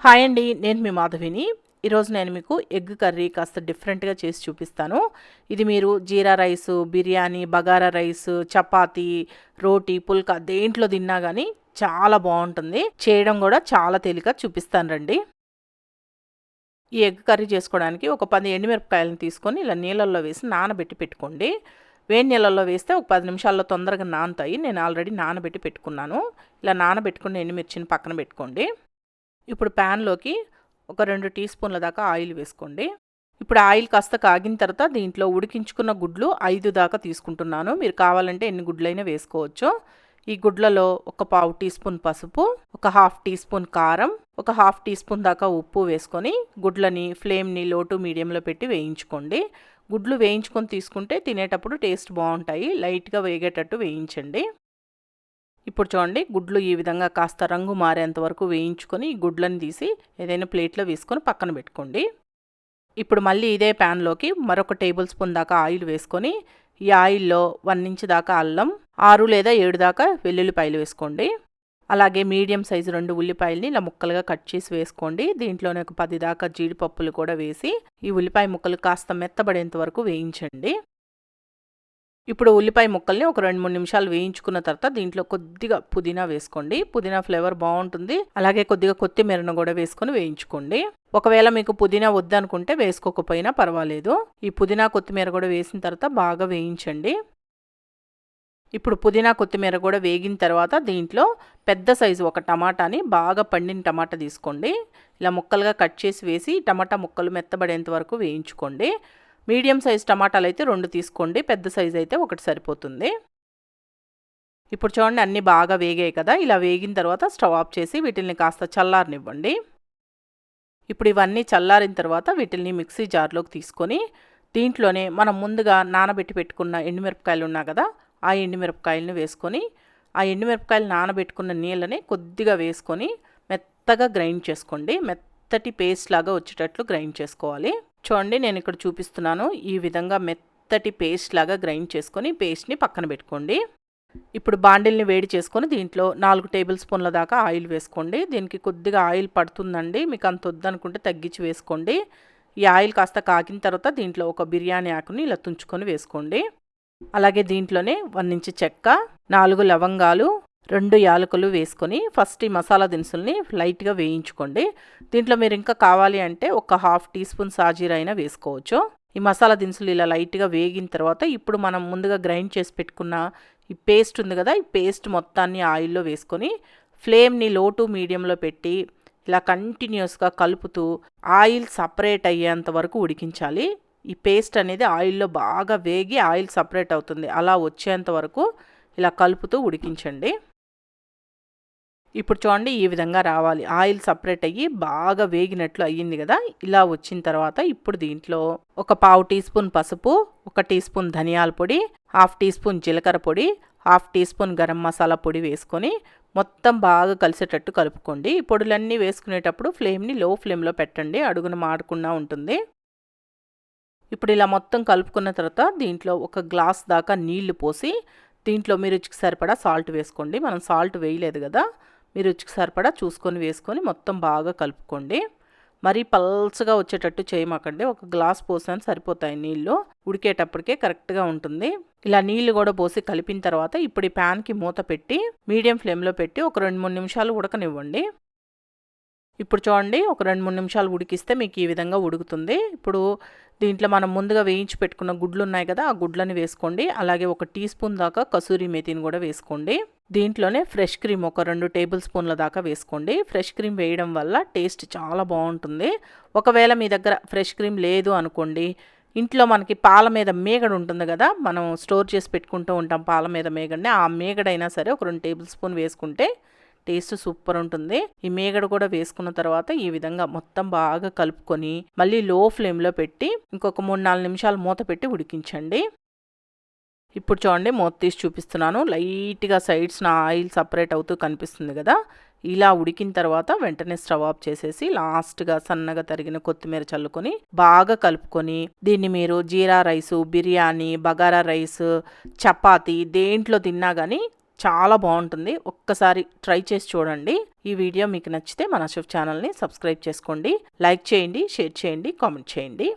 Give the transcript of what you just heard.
Hi అండి నేను మీ మాధవిని. ఈరోజు నేను మీకు ఎగ్ కర్రీ కాస్త డిఫరెంట్గా చేసి చూపిస్తాను. ఇది మీరు జీరా రైస్ బిర్యానీ బగారా రైస్ చపాతీ రోటీ పుల్కా దేంట్లో తిన్నా కానీ చాలా బాగుంటుంది. చేయడం కూడా చాలా తేలిక చూపిస్తాను రండి. ఈ ఎగ్ కర్రీ చేసుకోవడానికి ఒక పది ఎండుమిరపకాయలను తీసుకొని ఇలా నీళ్ళల్లో వేసి నానబెట్టి పెట్టుకోండి. వేడి నీళ్ళల్లో వేస్తే ఒక పది నిమిషాల్లో తొందరగా నానుతాయి. నేను ఆల్రెడీ నానబెట్టి పెట్టుకున్నాను. ఇలా నానబెట్టుకుని ఎండుమిర్చిని పక్కన పెట్టుకోండి. ఇప్పుడు ప్యాన్లోకి ఒక రెండు టీ స్పూన్ల దాకా ఆయిల్ వేసుకోండి. ఇప్పుడు ఆయిల్ కాస్త కాగిన తర్వాత దీంట్లో ఉడికించుకున్న గుడ్లు ఐదు దాకా తీసుకుంటున్నాను. మీరు కావాలంటే ఎన్ని గుడ్లైనా వేసుకోవచ్చు. ఈ గుడ్లలో ఒక పావు టీ స్పూన్ పసుపు ఒక హాఫ్ టీ స్పూన్ కారం ఒక హాఫ్ టీ స్పూన్ దాకా ఉప్పు వేసుకొని గుడ్లని ఫ్లేమ్ని లో టు మీడియంలో పెట్టి వేయించుకోండి. గుడ్లు వేయించుకొని తీసుకుంటే తినేటప్పుడు టేస్ట్ బాగుంటాయి. లైట్గా వేగేటట్టు వేయించండి. ఇప్పుడు చూడండి గుడ్లు ఈ విధంగా కాస్త రంగు మారేంత వరకు వేయించుకొని ఈ గుడ్లను తీసి ఏదైనా ప్లేట్లో వేసుకొని పక్కన పెట్టుకోండి. ఇప్పుడు మళ్ళీ ఇదే ప్యాన్లోకి మరొక టేబుల్ స్పూన్ దాకా ఆయిల్ వేసుకొని ఈ ఆయిల్లో వన్ ఇంచ్ దాకా అల్లం ఆరు లేదా ఏడు దాకా వెల్లుల్లిపాయలు వేసుకోండి. అలాగే మీడియం సైజు రెండు ఉల్లిపాయలని ఇలా ముక్కలుగా కట్ చేసి వేసుకోండి. దీంట్లోనే ఒక పది దాకా జీడిపప్పులు కూడా వేసి ఈ ఉల్లిపాయ ముక్కలు కాస్త మెత్తబడేంత వరకు వేయించండి. ఇప్పుడు ఉల్లిపాయ ముక్కల్ని ఒక రెండు మూడు నిమిషాలు వేయించుకున్న తర్వాత దీంట్లో కొద్దిగా పుదీనా వేసుకోండి. పుదీనా ఫ్లేవర్ బాగుంటుంది. అలాగే కొద్దిగా కొత్తిమీరను కూడా వేసుకొని వేయించుకోండి. ఒకవేళ మీకు పుదీనా వద్దనుకుంటే వేసుకోకపోయినా పర్వాలేదు. ఈ పుదీనా కొత్తిమీర కూడా వేసిన తర్వాత బాగా వేయించండి. ఇప్పుడు పుదీనా కొత్తిమీర కూడా వేగిన తర్వాత దీంట్లో పెద్ద సైజు ఒక టమాటాని బాగా పండిన టమాటా తీసుకోండి. ఇలా ముక్కలుగా కట్ చేసి వేసి టమాటా ముక్కలు మెత్తబడేంత వరకు వేయించుకోండి. మీడియం సైజ్ టమాటాలు అయితే రెండు తీసుకోండి పెద్ద సైజ్ అయితే ఒకటి సరిపోతుంది. ఇప్పుడు చూడండి అన్నీ బాగా వేగాయి కదా. ఇలా వేగిన తర్వాత స్టవ్ ఆఫ్ చేసి వీటిల్ని కాస్త చల్లారనివ్వండి. ఇప్పుడు ఇవన్నీ చల్లారిన తర్వాత వీటిల్ని మిక్సీ జార్లోకి తీసుకొని దీంట్లోనే మనం ముందుగా నానబెట్టి పెట్టుకున్న ఎండుమిరపకాయలు ఉన్నా కదా ఆ ఎండుమిరపకాయలను వేసుకొని ఆ ఎండుమిరపకాయలు నానబెట్టుకున్న నీళ్ళని కొద్దిగా వేసుకొని మెత్తగా గ్రైండ్ చేసుకోండి. మెత్తటి పేస్ట్ లాగా వచ్చేటట్లు గ్రైండ్ చేసుకోవాలి. చూడండి నేను ఇక్కడ చూపిస్తున్నాను. ఈ విధంగా మెత్తటి పేస్ట్ లాగా గ్రైండ్ చేసుకొని పేస్ట్ని పక్కన పెట్టుకోండి. ఇప్పుడు బాండిల్ని వేడి చేసుకొని దీంట్లో నాలుగు టేబుల్ స్పూన్ల దాకా ఆయిల్ వేసుకోండి. దీనికి కొద్దిగా ఆయిల్ పడుతుందండి. మీకు అంత వద్దనుకుంటే తగ్గించి వేసుకోండి. ఈ ఆయిల్ కాస్త కాకిన తర్వాత దీంట్లో ఒక బిర్యానీ ఆకుని ఇలా తుంచుకొని వేసుకోండి. అలాగే దీంట్లోనే వన్ ఇంచ్ చెక్క నాలుగు లవంగాలు రెండు యాలకులు వేసుకొని ఫస్ట్ ఈ మసాలా దినుసుల్ని లైట్గా వేయించుకోండి. దీంట్లో మీరు ఇంకా కావాలి అంటే ఒక హాఫ్ టీ స్పూన్ సాజీర అయినా వేసుకోవచ్చు. ఈ మసాలా దినుసులు ఇలా లైట్గా వేగిన తర్వాత ఇప్పుడు మనం ముందుగా గ్రైండ్ చేసి పెట్టుకున్న ఈ పేస్ట్ ఉంది కదా ఈ పేస్ట్ మొత్తాన్ని ఆయిల్లో వేసుకొని ఫ్లేమ్ని లో టు మీడియంలో పెట్టి ఇలా కంటిన్యూస్గా కలుపుతూ ఆయిల్ సపరేట్ అయ్యేంత వరకు ఉడికించాలి. ఈ పేస్ట్ అనేది ఆయిల్లో బాగా వేగి ఆయిల్ సపరేట్ అవుతుంది. అలా వచ్చేంత వరకు ఇలా కలుపుతూ ఉడికించండి. ఇప్పుడు చూడండి ఈ విధంగా రావాలి. ఆయిల్ సపరేట్ అయ్యి బాగా వేగినట్లు అయ్యింది కదా ఇలా వచ్చిన తర్వాత ఇప్పుడు దీంట్లో ఒక పావు టీ స్పూన్ పసుపు ఒక టీ స్పూన్ ధనియాల పొడి హాఫ్ టీ స్పూన్ జీలకర్ర పొడి half teaspoon garam masala పొడి వేసుకొని మొత్తం బాగా కలిసేటట్టు కలుపుకోండి. ఈ పొడులన్నీ వేసుకునేటప్పుడు ఫ్లేమ్ని లో ఫ్లేమ్లో పెట్టండి అడుగున మాడకుండా ఉంటుంది. ఇప్పుడు ఇలా మొత్తం కలుపుకున్న తర్వాత దీంట్లో ఒక గ్లాస్ దాకా నీళ్ళు పోసి దీంట్లో మీ రుచికి సరిపడా సాల్ట్ వేసుకోండి. మనం సాల్ట్ వేయలేదు కదా మీ రుచికి సరిపడా చూసుకొని వేసుకొని మొత్తం బాగా కలుపుకోండి. మరీ పల్చగా వచ్చేటట్టు చేయమాకండి. ఒక గ్లాస్ పోసాను సరిపోతాయి నీళ్ళు. ఉడికేటప్పటికే కరెక్ట్గా ఉంటుంది. ఇలా నీళ్ళు కూడా పోసి కలిపిన తర్వాత ఇప్పుడు ఈ ప్యాన్కి మూత పెట్టి మీడియం ఫ్లేమ్లో పెట్టి ఒక రెండు మూడు నిమిషాలు ఉడకనివ్వండి. ఇప్పుడు చూడండి ఒక రెండు మూడు నిమిషాలు ఉడికిస్తే మీకు ఈ విధంగా ఉడుకుతుంది. ఇప్పుడు దీంట్లో మనం ముందుగా వేయించి పెట్టుకున్న గుడ్లు ఉన్నాయి కదా ఆ గుడ్లని వేసుకోండి. అలాగే ఒక టీ స్పూన్ దాకా కసూరి మేతిని కూడా వేసుకోండి. దీంట్లోనే ఫ్రెష్ క్రీమ్ ఒక రెండు టేబుల్ స్పూన్ల దాకా వేసుకోండి. ఫ్రెష్ క్రీమ్ వేయడం వల్ల టేస్ట్ చాలా బాగుంటుంది. ఒకవేళ మీ దగ్గర ఫ్రెష్ క్రీమ్ లేదు అనుకోండి ఇంట్లో మనకి పాల మీద మేగడ ఉంటుంది కదా మనం స్టోర్ చేసి పెట్టుకుంటూ ఉంటాం పాల మీద మేగడని ఆ మేగడైనా సరే ఒక రెండు టేబుల్ స్పూన్ వేసుకుంటే టేస్ట్ సూపర్ ఉంటుంది. ఈ మేగడ కూడా వేసుకున్న తర్వాత ఈ విధంగా మొత్తం బాగా కలుపుకొని మళ్ళీ లో ఫ్లేమ్లో పెట్టి ఇంకొక మూడు నాలుగు నిమిషాలు మూత పెట్టి ఉడికించండి. ఇప్పుడు చూడండి మూత తీసి చూపిస్తున్నాను. లైట్గా సైడ్స్ నా ఆయిల్ సపరేట్ అవుతూ కనిపిస్తుంది కదా. ఇలా ఉడికిన తర్వాత వెంటనే స్టవ్ ఆఫ్ చేసేసి లాస్ట్గా సన్నగా తరిగిన కొత్తిమీర చల్లుకొని బాగా కలుపుకొని దీన్ని మీరు జీరా రైసు బిర్యానీ బగారా రైస్ చపాతీ దేంట్లో తిన్నా కానీ చాలా బాగుంటుంది. ఒక్కసారి ట్రై చేసి చూడండి. ఈ వీడియో మీకు నచ్చితే మన షెఫ్ ఛానల్ని సబ్స్క్రైబ్ చేసుకోండి. లైక్ చేయండి షేర్ చేయండి కామెంట్ చేయండి.